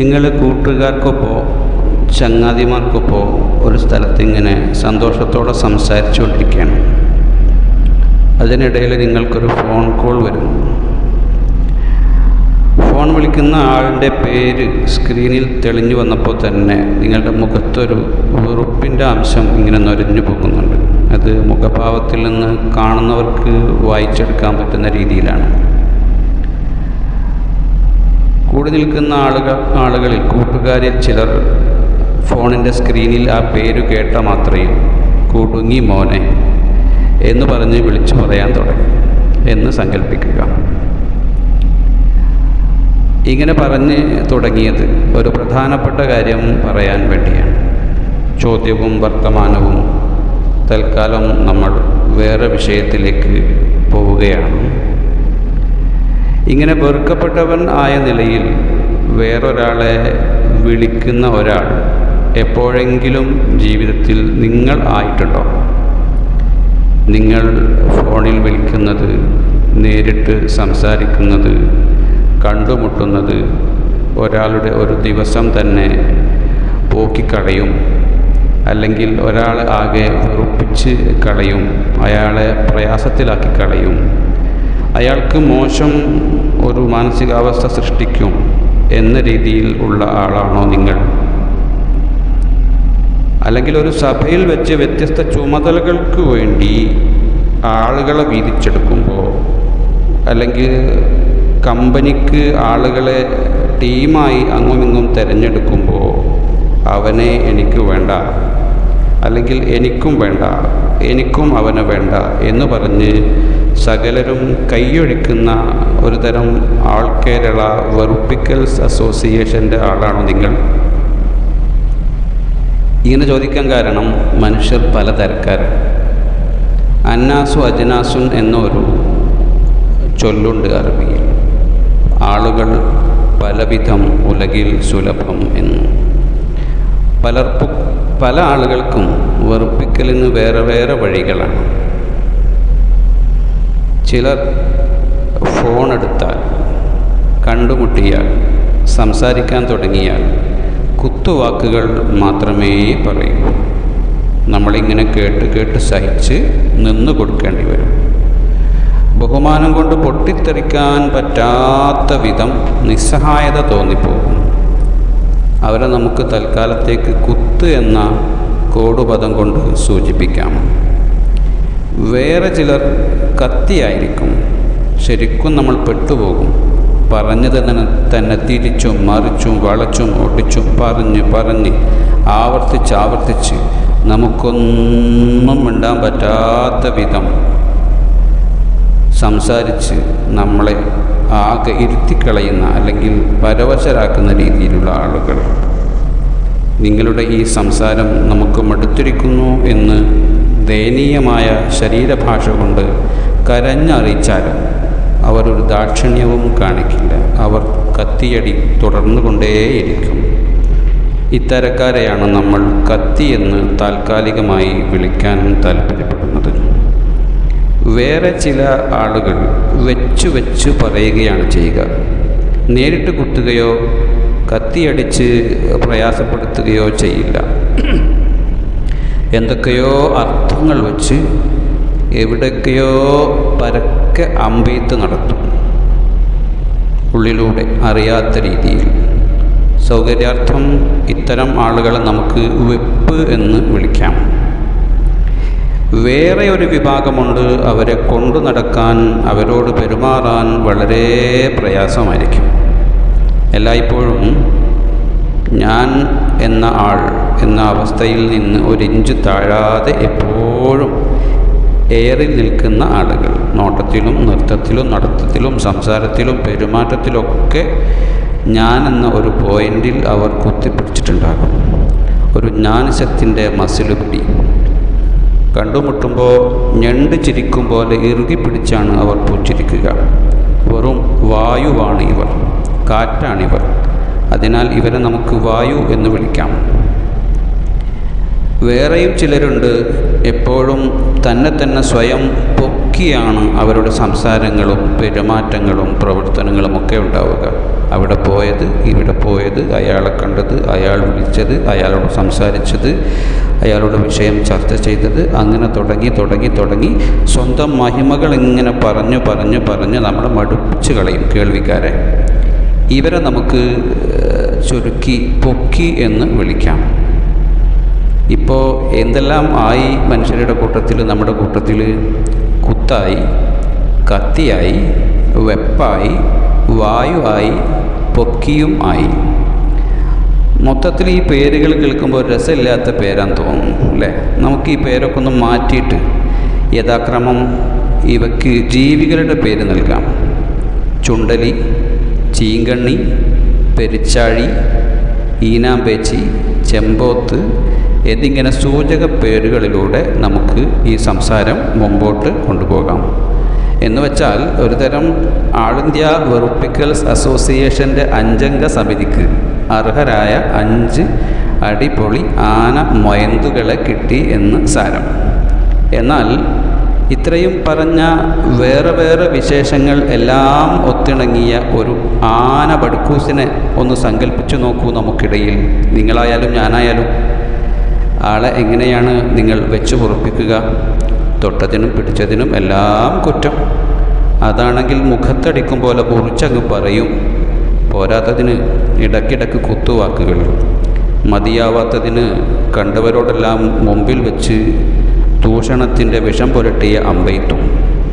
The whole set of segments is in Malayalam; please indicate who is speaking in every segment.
Speaker 1: നിങ്ങൾ കൂട്ടുകാർക്കൊപ്പോ ചങ്ങാതിമാർക്കൊപ്പോ ഒരു സ്ഥലത്ത് ഇങ്ങനെ സന്തോഷത്തോടെ സംസാരിച്ചുകൊണ്ടിരിക്കുകയാണ്. അതിനിടയിൽ നിങ്ങൾക്കൊരു ഫോൺ കോൾ വരുന്നു ഫോൺ വിളിക്കുന്ന ആളുടെ പേര് സ്ക്രീനിൽ തെളിഞ്ഞു വന്നപ്പോൾ തന്നെ നിങ്ങളുടെ മുഖത്തൊരു വെറുപ്പിന്റെ അംശം ഇങ്ങനെ നൊരഞ്ഞു പോകുന്നുണ്ട്. അത് മുഖഭാവത്തിൽ നിന്ന് കാണുന്നവർക്ക് വായിച്ചെടുക്കാൻ പറ്റുന്ന രീതിയിലാണ്. കൂടി നിൽക്കുന്ന ആളുകൾ ആളുകളിൽ കൂട്ടുകാരിൽ ചിലർ ഫോണിന്റെ സ്ക്രീനിൽ ആ പേരു കേട്ട മാത്രയിൽ കൂടുങ്ങി മോനെ എന്ന് പറഞ്ഞ് വിളിച്ചു പറയാൻ തുടങ്ങി എന്ന് സങ്കല്പിക്കുക. ഇങ്ങനെ പറഞ്ഞ് തുടങ്ങിയത് ഒരു പ്രധാനപ്പെട്ട കാര്യം പറയാൻ വേണ്ടിയാണ്. ചോദ്യവും വർത്തമാനവും തൽക്കാലം നമ്മൾ വേറെ വിഷയത്തിലേക്ക് പോവുകയാണ്. ഇങ്ങനെ വെറുക്കപ്പെട്ടവൻ ആയ നിലയിൽ വേറൊരാളെ വിളിക്കുന്ന ഒരാൾ എപ്പോഴെങ്കിലും ജീവിതത്തിൽ നിങ്ങൾ ആയിട്ടുണ്ടോ? നിങ്ങൾ ഫോണിൽ വിളിക്കുന്നത് നേരിട്ട് സംസാരിക്കുന്നത് കണ്ടുമുട്ടുന്നത് ഒരാളുടെ ഒരു ദിവസം തന്നെ പോക്കിക്കളയും അല്ലെങ്കിൽ ഒരാളെ ആകെ വെറുപ്പിച്ച് കളയും അയാളെ പ്രയാസത്തിലാക്കി കളയും അയാൾക്ക് മോശം ഒരു മാനസികാവസ്ഥ സൃഷ്ടിക്കും എന്ന രീതിയിൽ ഉള്ള ആളാണോ നിങ്ങൾ? അല്ലെങ്കിൽ ഒരു സഭയിൽ വെച്ച് വ്യത്യസ്ത ചുമതലകൾക്ക് വേണ്ടി ആളുകളെ വീതിച്ചെടുക്കുമ്പോൾ അല്ലെങ്കിൽ കമ്പനിക്ക് ആളുകളെ ടീമായി അങ്ങുമിങ്ങും തിരഞ്ഞെടുക്കുമ്പോൾ അവനെ എനിക്ക് വേണ്ട. അല്ലെങ്കിൽ എനിക്കും വേണ്ട എനിക്കും അവന് വേണ്ട എന്ന് പറഞ്ഞ് സകലരും കൈയൊഴിക്കുന്ന ഒരു തരം ആൾ കേരള വെറുപ്പിക്കൽസ് അസോസിയേഷന്റെ ആളാണോ നിങ്ങൾ? ഇങ്ങനെ ചോദിക്കാൻ കാരണം മനുഷ്യർ പലതരക്കാരാണ് അന്നാസു അജനാസുൻ എന്നൊരു ചൊല്ലുണ്ട് അറബിയിൽ. ആളുകൾ പലവിധം ഉലകിൽ സുലഭം എന്ന്. പലർക്കും പല ആളുകൾക്കും വെറുപ്പിക്കലിന് വേറെ വേറെ വഴികളാണ്. ചിലർ ഫോൺ എടുത്താൽ കണ്ടുമുട്ടിയാൽ സംസാരിക്കാൻ തുടങ്ങിയാൽ കുത്തുവാക്കുകൾ മാത്രമേ പറയൂ. നമ്മളിങ്ങനെ കേട്ട് കേട്ട് സഹിച്ച് നിന്ന് കൊടുക്കേണ്ടി വരും. ബഹുമാനം കൊണ്ട് പൊട്ടിത്തെറിക്കാൻ പറ്റാത്ത വിധം നിസ്സഹായത തോന്നിപ്പോകും അവരെ നമുക്ക് തൽക്കാലത്തേക്ക് കുത്ത് എന്ന കോടുപദം കൊണ്ട് സൂചിപ്പിക്കാം. വേറെ ചിലർ കത്തിയായിരിക്കും. ശരിക്കും നമ്മൾ പെട്ടുപോകും. പറഞ്ഞത് തന്നെ തന്നെ തിരിച്ചും മറിച്ചും വളച്ചും ഓടിച്ചും പറഞ്ഞ് പറഞ്ഞ് ആവർത്തിച്ച് ആവർത്തിച്ച് നമുക്കൊന്നും മിണ്ടാൻ പറ്റാത്ത വിധം സംസാരിച്ച് നമ്മളെ ആകെ ഇരുത്തിക്കളയുന്ന അല്ലെങ്കിൽ പരവശരാക്കുന്ന രീതിയിലുള്ള ആളുകൾ. നിങ്ങളുടെ ഈ സംസാരം നമുക്ക് മടുത്തിരിക്കുന്നു എന്ന് ദയനീയമായ ശരീരഭാഷ കൊണ്ട് കരഞ്ഞറിയിച്ചാലും അവരൊരു ദാക്ഷിണ്യവും കാണിക്കില്ല. അവർ കത്തിയടി തുടർന്നു കൊണ്ടേയിരിക്കും ഇത്തരക്കാരെയാണ് നമ്മൾ കത്തി എന്ന് താൽക്കാലികമായി വിളിക്കാൻ താല്പര്യപ്പെടുന്നത് വേറെ ചില ആളുകൾ വെച്ചു വെച്ച് പറയുകയാണ് ചെയ്യുക. നേരിട്ട് കുത്തുകയോ കത്തിയടിച്ച് പ്രയാസപ്പെടുത്തുകയോ ചെയ്യില്ല. എന്തൊക്കെയോ അർത്ഥങ്ങൾ വച്ച് എവിടൊക്കെയോ പരക്കെ അമ്പെയ്ത്ത് നടത്തും. ഉള്ളിലൂടെ അറിയാത്ത രീതിയിൽ. സൗകര്യാർത്ഥം ഇത്തരം ആളുകളെ നമുക്ക് വെപ്പ് എന്ന് വിളിക്കാം. വേറെ ഒരു വിഭാഗമുണ്ട് അവരെ കൊണ്ടു നടക്കാൻ അവരോട് പെരുമാറാൻ വളരെ പ്രയാസമായിരിക്കും. എല്ലായ്പ്പോഴും ഞാൻ എന്ന ആൾ എന്ന അവസ്ഥയിൽ നിന്ന് ഒരിഞ്ച് താഴാതെ എപ്പോഴും ഏറി നിൽക്കുന്ന ആളുകൾ നോട്ടത്തിലും നൃത്തത്തിലും നടത്തത്തിലും സംസാരത്തിലും പെരുമാറ്റത്തിലൊക്കെ ഞാൻ എന്ന ഒരു പോയിന്റിൽ അവർ കുത്തിപ്പിടിച്ചിട്ടുണ്ടാകും. ഒരു ജ്ഞാനശക്തിന്റെ മസിലുപിടി പിടി കണ്ടുമുട്ടുമ്പോൾ ഞണ്ട് ചിരിക്കും പോലെ ഇറുകി പിടിച്ചാണ് അവർ പൂച്ചിരിക്കുക. വെറും വായുവാണ് ഇവർ കാറ്റാണിവർ. അതിനാൽ ഇവരെ നമുക്ക് വായു എന്ന് വിളിക്കാം. വേറെയും ചിലരുണ്ട്. എപ്പോഴും തന്നെ തന്നെ സ്വയം പൊക്കിയാണ് അവരുടെ സംസാരങ്ങളും പെരുമാറ്റങ്ങളും പ്രവർത്തനങ്ങളും ഒക്കെ ഉണ്ടാവുക. അവിടെ പോയത് ഇവിടെ പോയത് അയാളെ കണ്ടത് അയാൾ വിളിച്ചത് അയാളോട് സംസാരിച്ചത് അയാളുടെ വിഷയം ചർച്ച ചെയ്തത് അങ്ങനെ തുടങ്ങി തുടങ്ങി തുടങ്ങി സ്വന്തം മഹിമകൾ ഇങ്ങനെ പറഞ്ഞു പറഞ്ഞു പറഞ്ഞ് നമ്മൾ മടുപ്പിച്ച് കളയും കേൾവിക്കാരെ. ഇവരെ നമുക്ക് ചുരുക്കി പൊക്കി എന്ന് വിളിക്കാം. ഇപ്പോൾ എന്തെല്ലാം ആയി മനുഷ്യരുടെ കൂട്ടത്തിൽ നമ്മുടെ കൂട്ടത്തിൽ കുത്തായി കത്തിയായി വെപ്പായി വായുവായി പൊക്കിയും ആയി. മൊത്തത്തിൽ ഈ പേരുകൾ കേൾക്കുമ്പോൾ രസമില്ലാത്ത പേരാന്ന് തോന്നും അല്ലേ? നമുക്ക് ഈ പേരൊക്കെ ഒന്ന് മാറ്റിയിട്ട് യഥാക്രമം ഇവയ്ക്ക് ജീവികളുടെ പേര് നൽകാം. ചുണ്ടലി ചീങ്കണ്ണി പെരിച്ചാഴി ഈനാമ്പേച്ചി ചെമ്പോത്ത് എന്നിങ്ങനെ സൂചക പേരുകളിലൂടെ നമുക്ക് ഈ സംസാരം മുമ്പോട്ട് കൊണ്ടുപോകാം. എന്ന് വെച്ചാൽ ഒരുതരം ആൾ ഇന്ത്യ വെറുപ്പിക്കൽസ് അസോസിയേഷന്റെ അഞ്ചംഗ സമിതിക്ക് അർഹരായ അഞ്ച് അടിപൊളി ആന മൊയന്തുകളെ കിട്ടി എന്ന് സാരം. എന്നാൽ ഇത്രയും പറഞ്ഞ വേറെ വേറെ വിശേഷങ്ങൾ എല്ലാം ഒത്തിണങ്ങിയ ഒരു ആന ബടുക്കൂസിനെ ഒന്ന് സങ്കല്പിച്ചു നോക്കൂ നമുക്കിടയിൽ. നിങ്ങളായാലും ഞാനായാലും. ആളെ എങ്ങനെയാണ് നിങ്ങൾ വെച്ച് പൊറപ്പിക്കുക തൊട്ടതിനും പിടിച്ചതിനും എല്ലാം കുറ്റം. അതാണെങ്കിൽ മുഖത്തടിക്കും പോലെ മുറിച്ചങ്ങ് പറയും. പോരാത്തതിന് ഇടയ്ക്കിടയ്ക്ക് കുത്തുവാക്കുകൾ മതിയാവാത്തതിന് കണ്ടവരോടെല്ലാം മുമ്പിൽ വെച്ച് ദൂഷണത്തിന്റെ വിഷം പുരട്ടിയ അമ്പയിത്തും.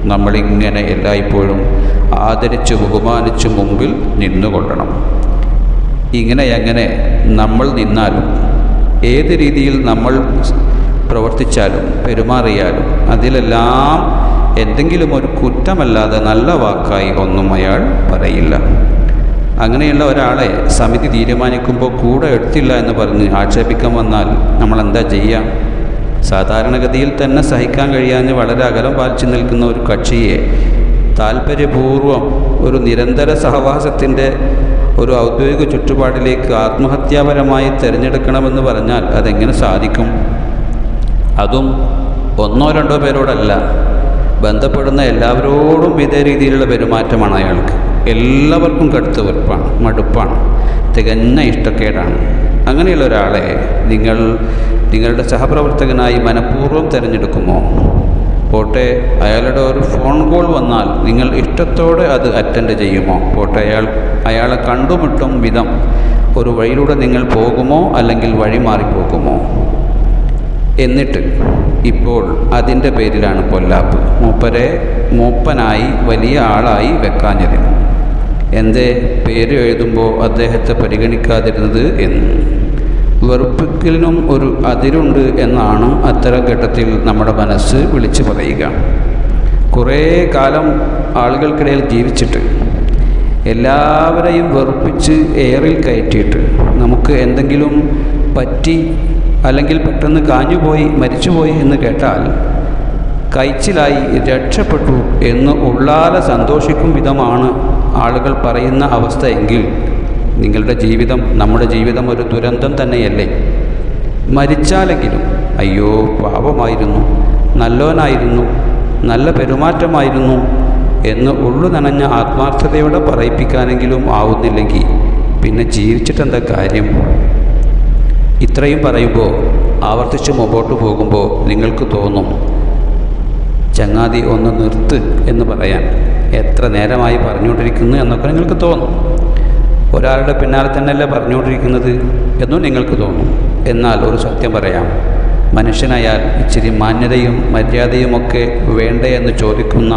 Speaker 1: നമ്മളിങ്ങനെ എല്ലായ്പ്പോഴും ആദരിച്ച് ബഹുമാനിച്ച് മുമ്പിൽ നിന്നുകൊള്ളണം. ഇങ്ങനെ എങ്ങനെ നമ്മൾ നിന്നാലും ഏത് രീതിയിൽ നമ്മൾ പ്രവർത്തിച്ചാലും പെരുമാറിയാലും അതിലെല്ലാം എന്തെങ്കിലും ഒരു കുറ്റമല്ലാതെ നല്ല വാക്കായി ഒന്നും അയാൾ പറയില്ല. അങ്ങനെയുള്ള ഒരാളെ സമിതി തീരുമാനിക്കുമ്പോൾ കൂടെ എടുത്തില്ല എന്ന് പറഞ്ഞ് ആക്ഷേപിക്കാൻ വന്നാൽ നമ്മൾ എന്താ ചെയ്യാം? സാധാരണഗതിയിൽ തന്നെ സഹിക്കാൻ കഴിയാഞ്ഞ് വളരെ അകലം പാലിച്ചു നിൽക്കുന്ന ഒരു കക്ഷിയെ താല്പര്യപൂർവം ഒരു നിരന്തര സഹവാസത്തിന്റെ ഒരു ഔദ്യോഗിക ചുറ്റുപാടിലേക്ക് ആത്മഹത്യാപരമായി തിരഞ്ഞെടുക്കണമെന്ന് പറഞ്ഞാൽ അതെങ്ങനെ സാധിക്കും? അതും ഒന്നോ രണ്ടോ പേരോടല്ല. ബന്ധപ്പെടുന്ന എല്ലാവരോടും ഇതേ രീതിയിലുള്ള പെരുമാറ്റമാണ് അയാൾക്ക്. എല്ലാവർക്കും കടുത്ത വെറുപ്പാണ് മടുപ്പാണ് തികഞ്ഞ ഇഷ്ടക്കേടാണ്. അങ്ങനെയുള്ള ഒരാളെ നിങ്ങൾ നിങ്ങളുടെ സഹപ്രവർത്തകനായി മനഃപൂർവം തിരഞ്ഞെടുക്കുമോ? പോട്ടെ അയാളുടെ ഒരു ഫോൺ കോൾ വന്നാൽ നിങ്ങൾ ഇഷ്ടത്തോടെ അത് അറ്റൻഡ് ചെയ്യുമോ? പോട്ടെ അയാൾ അയാളെ കണ്ടുമുട്ടും വിധം ഒരു വഴിയിലൂടെ നിങ്ങൾ പോകുമോ അല്ലെങ്കിൽ വഴി മാറിപ്പോകുമോ? എന്നിട്ട് ഇപ്പോൾ അതിന്റെ പേരിലാണ് പൊല്ലാപ്പ്. മൂപ്പരെ മൂപ്പനായി വലിയ ആളായി വെക്കാഞ്ഞത്. എന്തേ? പേര് എഴുതുമ്പോൾ അദ്ദേഹത്തെ പരിഗണിക്കാതിരുന്നത് എന്ന്. വെറുപ്പിക്കലിനും ഒരു അതിരുണ്ട് എന്നാണ് അത്തരം ഘട്ടത്തിൽ നമ്മുടെ മനസ്സ് വിളിച്ചു പറയുക. കുറേ കാലം ആളുകൾക്കിടയിൽ ജീവിച്ചിട്ട് എല്ലാവരെയും വെറുപ്പിച്ച് എയറിൽ കയറ്റിയിട്ട് നമുക്ക് എന്തെങ്കിലും പറ്റി അല്ലെങ്കിൽ പെട്ടെന്ന് കാഞ്ഞുപോയി മരിച്ചുപോയി എന്ന് കേട്ടാൽ കൈച്ചിലായി രക്ഷപ്പെട്ടു എന്ന് ഉള്ളാലെ സന്തോഷിക്കും വിധമാണ് ആളുകൾ പറയുന്ന അവസ്ഥ എങ്കിൽ നിങ്ങളുടെ ജീവിതം നമ്മുടെ ജീവിതം ഒരു ദുരന്തം തന്നെയല്ലേ? മരിച്ചാലെങ്കിലും അയ്യോ പാപമായിരുന്നു നല്ലവനായിരുന്നു നല്ല പെരുമാറ്റമായിരുന്നു എന്ന് ഉള്ളു നനഞ്ഞ ആത്മാർത്ഥതയോടെ പറയിപ്പിക്കാനെങ്കിലും ആവുന്നില്ലെങ്കിൽ പിന്നെ ജീവിച്ചിട്ടെന്താ കാര്യം? ഇത്രയും പറയുമ്പോൾ ആവർത്തിച്ച് മുമ്പോട്ട് പോകുമ്പോൾ നിങ്ങൾക്ക് തോന്നും ചങ്ങാതി ഒന്ന് നിർത്ത് എന്ന് പറയാൻ എത്ര നേരമായി പറഞ്ഞുകൊണ്ടിരിക്കുന്നു എന്നൊക്കെ നിങ്ങൾക്ക് തോന്നും. ഒരാളുടെ പിന്നാലെ തന്നെയല്ലേ പറഞ്ഞുകൊണ്ടിരിക്കുന്നത് എന്നും നിങ്ങൾക്ക് തോന്നും. എന്നാൽ ഒരു സത്യം പറയാം. മനുഷ്യനായാൽ ഇച്ചിരി മാന്യതയും മര്യാദയുമൊക്കെ വേണ്ടേ എന്ന് ചോദിക്കുന്ന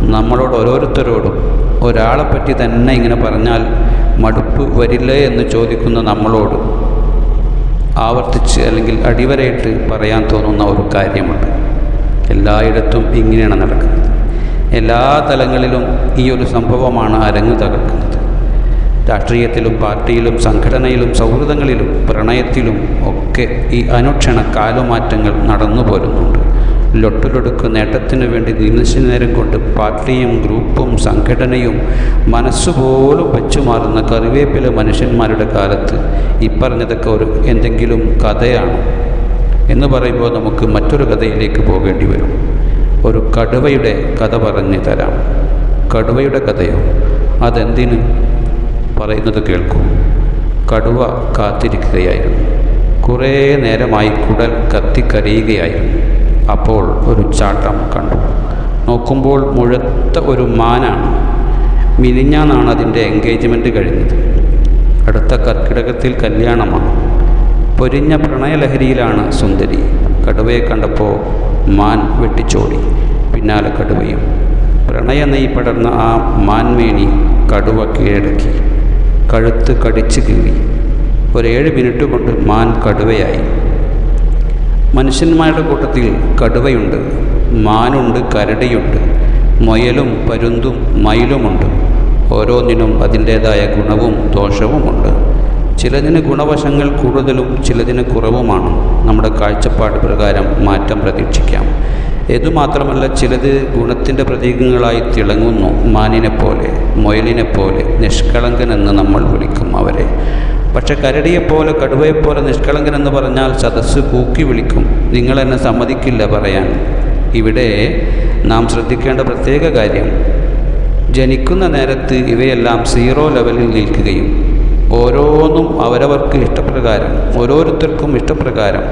Speaker 1: നമ്മളോട് ഓരോരുത്തരോടും ഒരാളെപ്പറ്റി തന്നെ ഇങ്ങനെ പറഞ്ഞാൽ മടുപ്പ് വരില്ലേ എന്ന് ചോദിക്കുന്ന നമ്മളോട് ആവർത്തിച്ച് അല്ലെങ്കിൽ അടിവരയിട്ട് പറയാൻ തോന്നുന്ന ഒരു കാര്യമുണ്ട്. എല്ലായിടത്തും ഇങ്ങനെയാണ് നടക്കുന്നത്. എല്ലാ തലങ്ങളിലും ഈ ഒരു സംഭവമാണ് അരങ്ങു തകർക്കുന്നത്. രാഷ്ട്രീയത്തിലും പാർട്ടിയിലും സംഘടനയിലും സൗഹൃദങ്ങളിലും പ്രണയത്തിലും ഒക്കെ ഈ അനുക്ഷണ കാലുമാറ്റങ്ങൾ നടന്നു പോരുന്നുണ്ട്. ലൊട്ടിലൊടുക്ക് നേട്ടത്തിനു വേണ്ടി നിമിഷനേരം കൊണ്ട് പാർട്ടിയും ഗ്രൂപ്പും സംഘടനയും മനസ്സുപോലും വെച്ചുമാറുന്ന കറിവേപ്പില മനുഷ്യന്മാരുടെ കാലത്ത് ഇപ്പറഞ്ഞതൊക്കെ പറഞ്ഞതൊക്കെ ഒരു എന്തെങ്കിലും കഥയാണ് എന്ന് പറയുമ്പോൾ നമുക്ക് മറ്റൊരു കഥയിലേക്ക് പോകേണ്ടി വരും. ഒരു കടുവയുടെ കഥ പറഞ്ഞു തരാം. കടുവയുടെ കഥയോ? അതെന്തിന്? പറയുന്നത് കേൾക്കും. കടുവ കാത്തിരിക്കുകയായിരുന്നു. കുറേ നേരമായി കുടൽ കത്തിക്കരയുകയായിരുന്നു. അപ്പോൾ ഒരു ചാട്ടം കണ്ടു. നോക്കുമ്പോൾ മുഴത്ത ഒരു മാനാണ്. മിനിഞ്ഞാന്നാണ് അതിന്റെ എൻഗേജ്മെന്റ് കഴിഞ്ഞത്. അടുത്ത കർക്കിടകത്തിൽ കല്യാണമാണ്. പൊരിഞ്ഞ പ്രണയലഹരിയിലാണ് സുന്ദരി. കടുവയെ കണ്ടപ്പോൾ മാൻ വെട്ടിച്ചോടി. പിന്നാലെ കടുവയും. പ്രണയ നെയ് പടർന്ന ആ മാൻമേനി കടുവ കീഴടക്കി. കഴുത്ത് കടിച്ചു കീറി. ഒരേഴ് മിനിറ്റ് കൊണ്ട് മാൻ കടുവയായി. മനുഷ്യന്മാരുടെ കൂട്ടത്തിൽ കടുവയുണ്ട് മാനുണ്ട് കരടിയുണ്ട് മുയലും പരുന്തും മയിലുമുണ്ട്. ഓരോന്നിനും അതിന്റേതായ ഗുണവും ദോഷവുമുണ്ട്. ചിലതിന് ഗുണവശങ്ങൾ കൂടുതലും ചിലതിന് കുറവുമാണ്. നമ്മുടെ കാഴ്ചപ്പാട് പ്രകാരം മാറ്റം പ്രതീക്ഷിക്കാം. ഇതുമാത്രമല്ല ചിലത് ഗുണത്തിന്റെ പ്രതീകങ്ങളായി തിളങ്ങുന്നു. മാനിനെ പോലെ മുയലിനെ പോലെ നിഷ്കളങ്കനെന്ന് നമ്മൾ വിളിക്കും അവരെ. പക്ഷെ കരടിയെപ്പോലെ കടുവയെപ്പോലെ നിഷ്കളങ്കനെന്ന് പറഞ്ഞാൽ സദസ്സ് കൂക്കി വിളിക്കും. നിങ്ങളെന്നെ സമ്മതിക്കില്ല പറയാൻ. ഇവിടെ നാം ശ്രദ്ധിക്കേണ്ട പ്രത്യേക കാര്യം ജനിക്കുന്ന നേരത്ത് ഇവയെല്ലാം സീറോ ലെവലിൽ നിൽക്കുകയും ഓരോന്നും അവരവർക്ക് ഇഷ്ടപ്രകാരം ഓരോരുത്തർക്കും ഇഷ്ടപ്രകാരം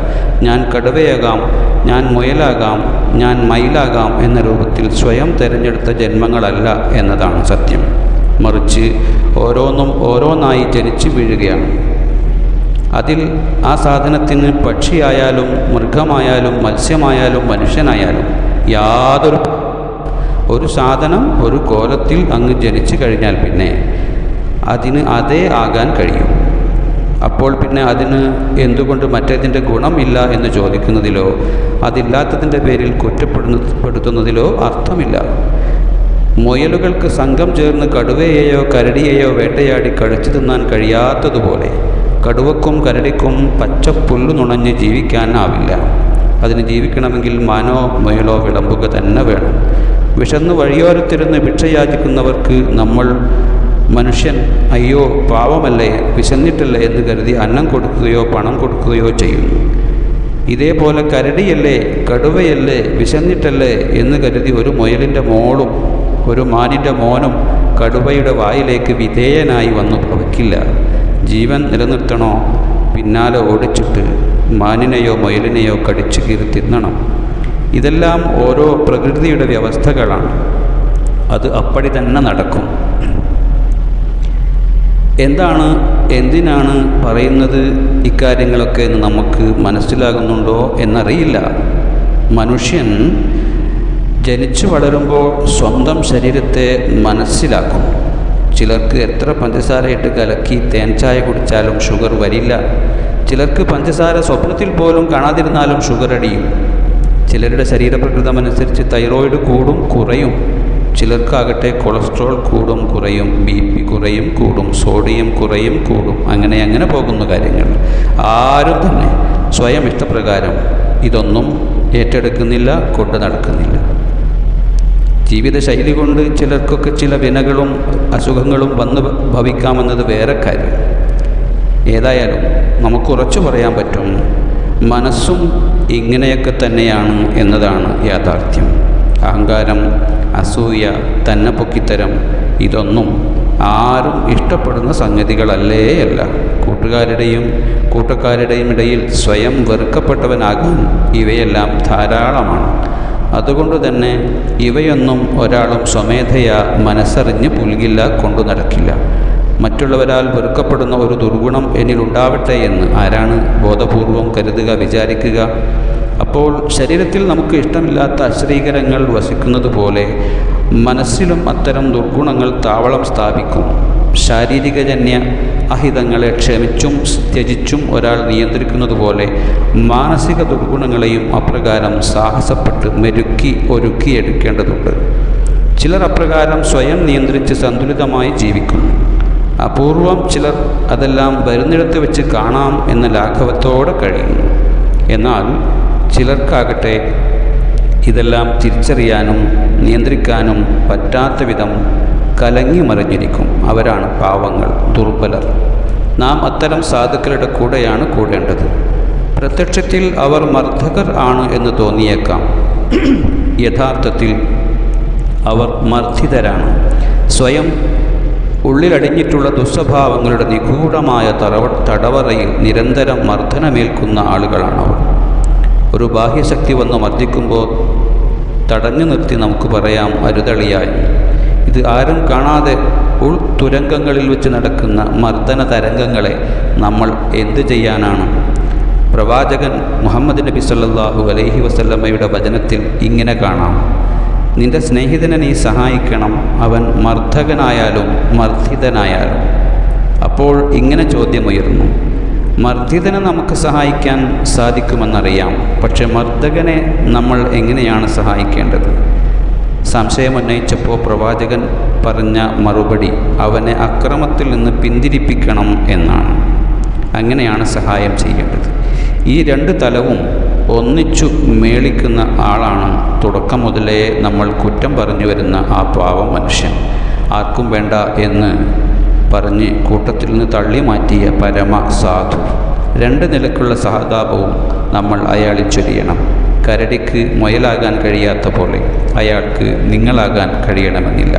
Speaker 1: ഞാൻ കടുവയാകാം ഞാൻ മുയലാകാം ഞാൻ മയിലാകാം എന്ന രൂപത്തിൽ സ്വയം തിരഞ്ഞെടുത്ത ജന്മങ്ങളല്ല എന്നതാണ് സത്യം. മറിച്ച് ഓരോന്നും ഓരോന്നായി ജനിച്ചു വീഴുകയാണ്. അതിൽ ആ സാധനത്തിന് പക്ഷിയായാലും മൃഗമായാലും മത്സ്യമായാലും മനുഷ്യനായാലും യാതൊരു ഒരു സാധനം ഒരു കോലത്തിൽ അങ്ങ് ജനിച്ചു കഴിഞ്ഞാൽ പിന്നെ അതിന് അതേ ആകാൻ കഴിയും. അപ്പോൾ പിന്നെ അതിന് എന്തുകൊണ്ട് മറ്റേതിന്റെ ഗുണമില്ല എന്ന് ചോദിക്കുന്നതിലോ അതില്ലാത്തതിന്റെ പേരിൽ കുറ്റപ്പെടുന്നപ്പെടുത്തുന്നതിലോ അർത്ഥമില്ല. മുയലുകൾക്ക് സംഘം ചേർന്ന് കടുവയെയോ കരടിയെയോ വേട്ടയാടി കഴിച്ചു തിന്നാൻ കഴിയാത്തതുപോലെ കടുവക്കും കരടിക്കും പച്ചപ്പുല്ലു നുണഞ്ഞ് ജീവിക്കാനാവില്ല അതിന് ജീവിക്കണമെങ്കിൽ മാനോ മുയലോ വിളമ്പുക തന്നെ വേണം. വിശന്ന് വഴിയോരത്തിരുന്ന് ഭിക്ഷയാചിക്കുന്നവർക്ക് നമ്മൾ മനുഷ്യൻ അയ്യോ പാവമല്ലേ വിശന്നിട്ടല്ലേ എന്ന് കരുതി അന്നം കൊടുക്കുകയോ പണം കൊടുക്കുകയോ ചെയ്യുന്നു. ഇതേപോലെ കരടിയല്ലേ കടുവയല്ലേ വിശന്നിട്ടല്ലേ എന്ന് കരുതി ഒരു മുയലിന്റെ മോളും ഒരു മാനിന്റെ മോനും കടുവയുടെ വായിലേക്ക് വിധേയനായി വന്നു ഭവിക്കില്ല ജീവൻ നിലനിർത്തണോ? പിന്നാലെ ഓടിച്ചിട്ട് മാനിനെയോ മുയലിനെയോ കടിച്ചു കീറി തിന്നണം. ഇതെല്ലാം ഓരോ പ്രകൃതിയുടെ വ്യവസ്ഥകളാണ്. അത് അപ്പടി തന്നെ നടക്കും. എന്താണ് എന്തിനാണ് പറയുന്നത് ഇക്കാര്യങ്ങളൊക്കെ എന്ന് നമുക്ക് മനസ്സിലാകുന്നുണ്ടോ എന്നറിയില്ല. മനുഷ്യൻ ജനിച്ചു വളരുമ്പോൾ സ്വന്തം ശരീരത്തെ മനസ്സിലാക്കും. ചിലർക്ക് എത്ര പഞ്ചസാരയിട്ട് കലക്കി തേൻ ചായ കുടിച്ചാലും ഷുഗർ വരില്ല. ചിലർക്ക് പഞ്ചസാര സ്വപ്നത്തിൽ പോലും കാണാതിരുന്നാലും ഷുഗർ അടിയും. ചിലരുടെ ശരീരപ്രകൃതമനുസരിച്ച് തൈറോയിഡ് കൂടും കുറയും. ചിലർക്കാകട്ടെ കൊളസ്ട്രോൾ കൂടും കുറയും ബി പി കുറയും കൂടും സോഡിയം കുറയും കൂടും. അങ്ങനെ അങ്ങനെ പോകുന്ന കാര്യങ്ങൾ. ആരും തന്നെ സ്വയം ഇഷ്ടപ്രകാരം ഇതൊന്നും ഏറ്റെടുക്കുന്നില്ല കൊണ്ടു നടക്കുന്നില്ല. ജീവിതശൈലി കൊണ്ട് ചിലർക്കൊക്കെ ചില വിനകളും അസുഖങ്ങളും വന്ന് ഭവിക്കാമെന്നത് വേറെ കാര്യം. ഏതായാലും നമുക്ക് ഉറച്ചു പറയാൻ പറ്റും മനസ്സും ഇങ്ങനെയൊക്കെ തന്നെയാണ് എന്നതാണ് യാഥാർത്ഥ്യം. അഹങ്കാരം അസൂയ തന്നെ പൊക്കിത്തരം ഇതൊന്നും ആരും ഇഷ്ടപ്പെടുന്ന സംഗതികളല്ലേ അല്ല. കൂട്ടുകാരുടെയും കൂട്ടക്കാരുടെയും ഇടയിൽ സ്വയം വെറുക്കപ്പെട്ടവനാകാൻ ഇവയെല്ലാം ധാരാളമാണ്. അതുകൊണ്ട് തന്നെ ഇവയൊന്നും ഒരാളും സ്വമേധയാ മനസ്സറിഞ്ഞ് പുൽകില്ല കൊണ്ടു നടക്കില്ല. മറ്റുള്ളവരാൽ വെറുക്കപ്പെടുന്ന ഒരു ദുർഗുണം എന്നിലുണ്ടാവട്ടെ എന്ന് ആരാണ് ബോധപൂർവം കരുതുക വിചാരിക്കുക? അപ്പോൾ ശരീരത്തിൽ നമുക്ക് ഇഷ്ടമില്ലാത്ത അശ്രീകരങ്ങൾ വസിക്കുന്നത് പോലെ മനസ്സിലും അത്തരം ദുർഗുണങ്ങൾ താവളം സ്ഥാപിക്കും. ശാരീരികജന്യ അഹിതങ്ങളെ ക്ഷമിച്ചും ത്യജിച്ചും ഒരാൾ നിയന്ത്രിക്കുന്നത് പോലെ മാനസിക ദുർഗുണങ്ങളെയും അപ്രകാരം സാഹസപ്പെട്ട് മെരുക്കി ഒരുക്കിയെടുക്കേണ്ടതുണ്ട് ചിലർ അപ്രകാരം സ്വയം നിയന്ത്രിച്ച് സന്തുലിതമായി ജീവിക്കുന്നു അപൂർവം ചിലർ അതെല്ലാം വരുന്നിടത്ത് വെച്ച് കാണാം എന്ന ലാഘവത്തോടെ കഴിയുന്നു എന്നാൽ ചിലർക്കാകട്ടെ ഇതെല്ലാം തിരിച്ചറിയാനും നിയന്ത്രിക്കാനും പറ്റാത്ത വിധം കലങ്ങി മറിഞ്ഞിരിക്കും. അവരാണ് പാവങ്ങൾ ദുർബലർ. നാം അത്തരം സാധുക്കളുടെ കൂടെയാണ് കൂടേണ്ടത്. പ്രത്യക്ഷത്തിൽ അവർ മർദ്ദകർ ആണ് എന്ന് തോന്നിയേക്കാം. യഥാർത്ഥത്തിൽ അവർ മർദ്ദിതരാണ്. സ്വയം ഉള്ളിലടിഞ്ഞിട്ടുള്ള ദുസ്വഭാവങ്ങളുടെ നിഗൂഢമായ തടവറയിൽ നിരന്തരം മർദ്ദനമേൽക്കുന്ന ആളുകളാണവർ. ഒരു ബാഹ്യശക്തി വന്ന് മർദ്ദിക്കുമ്പോൾ തടഞ്ഞു നിർത്തി നമുക്ക് പറയാം അരുതളിയായി. ഇത് ആരും കാണാതെ ഉൾത്തുരങ്കങ്ങളിൽ വെച്ച് നടക്കുന്ന മർദ്ദന തരംഗങ്ങളെ നമ്മൾ എന്തു ചെയ്യാനാണ്? പ്രവാചകൻ മുഹമ്മദ് നബി സല്ലാഹു അലൈഹി വസല്ലമ്മയുടെ വചനത്തിൽ ഇങ്ങനെ കാണാം. നിന്റെ സ്നേഹിതനെ നീ സഹായിക്കണം അവൻ മർദ്ദകനായാലും മർദ്ദിതനായാലും. അപ്പോൾ ഇങ്ങനെ ചോദ്യമുയർന്നു. മർദ്ദിതനെ നമുക്ക് സഹായിക്കാൻ സാധിക്കുമെന്നറിയാം. പക്ഷെ മർദ്ദകനെ നമ്മൾ എങ്ങനെയാണ് സഹായിക്കേണ്ടത്? സംശയം ഉന്നയിച്ചപ്പോൾ പ്രവാചകൻ പറഞ്ഞ മറുപടി അവനെ അക്രമത്തിൽ നിന്ന് പിന്തിരിപ്പിക്കണം എന്നാണ്. അങ്ങനെയാണ് സഹായം ചെയ്യേണ്ടത്. ഈ രണ്ട് തലവും ഒന്നിച്ചു മേളിക്കുന്ന ആളാണ് തുടക്കം മുതലേ നമ്മൾ കുറ്റം പറഞ്ഞു വരുന്ന ആ പാവ മനുഷ്യൻ. ആർക്കും വേണ്ട എന്ന് പറഞ്ഞ് കൂട്ടത്തിൽ നിന്ന് തള്ളി മാറ്റിയ പരമ സാധു രണ്ട് നിലക്കുള്ള സഹതാപവും നമ്മൾ അയാളിൽ ചൊരിയണം. കരടിക്ക് മുയലാകാൻ കഴിയാത്ത പോലെ അയാൾക്ക് നിങ്ങളാകാൻ കഴിയണമെന്നില്ല.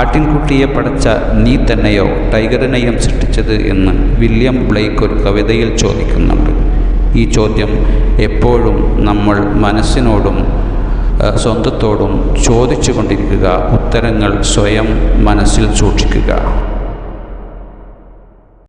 Speaker 1: ആട്ടിൻകുട്ടിയെ പടച്ച നീ തന്നെയോ ടൈഗറിനെയും സൃഷ്ടിച്ചത് എന്ന് വില്യം ബ്ലേക്ക് ഒരു കവിതയിൽ ചോദിക്കുന്നുണ്ട്. ഈ ചോദ്യം എപ്പോഴും നമ്മൾ മനസ്സിനോടും സ്വന്തത്തോടും ചോദിച്ചു കൊണ്ടിരിക്കുക ഉത്തരങ്ങൾ സ്വയം മനസ്സിൽ സൂക്ഷിക്കുക.